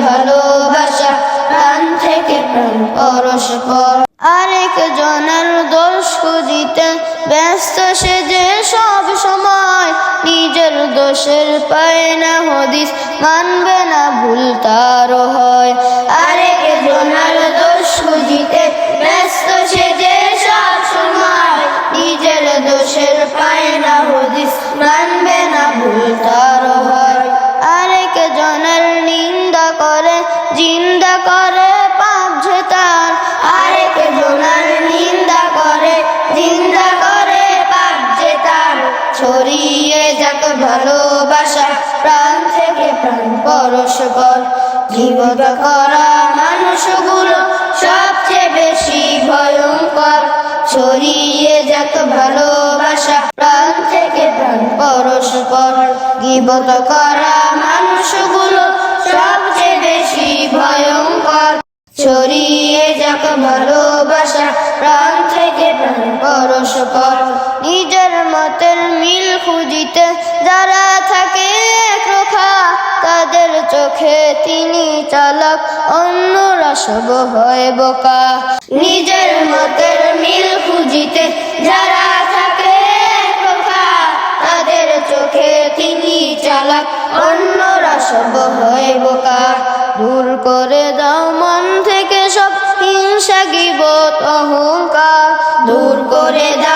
ভালোবাসা আরেক জনের দোষ খুঁজিতে ব্যস্ত সে যে সব সময় নিজের দোষের পায় না, হদিস মানবে না, ভুল তারও হয়। আরেক জনের দোষ খুঁজিতে ব্যস্ত সে করে যে তার আরেক জনের নিন্দা করে জিন্দা করে যে তার ছড়িয়ে যাক ভালোবাসা, প্রাণ থেকে প্রাণ পরস্পর। জীবত করা মানুষগুলো সবচেয়ে বেশি ভয়ঙ্কর। ছড়িয়ে যাক ভালোবাসা, প্রাণ থেকে প্রাণ পরস্পর। গিবত করা মানুষগুলো খুঁজিতে যারা থাকে একরোখা তাদের চোখে তিনি চালাক, অন্যরা সব হয় বোকা। নিজের মতের মিল খুঁজিতে যারা থাকে একরোখা তাদের চোখে তিনি চালাক, অন্যরা সব হয় বোকা। দূর করে দাও মন থেকে সব হিংসা, গিবত, অহংকার। দূর করে দাও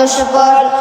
পরস্পর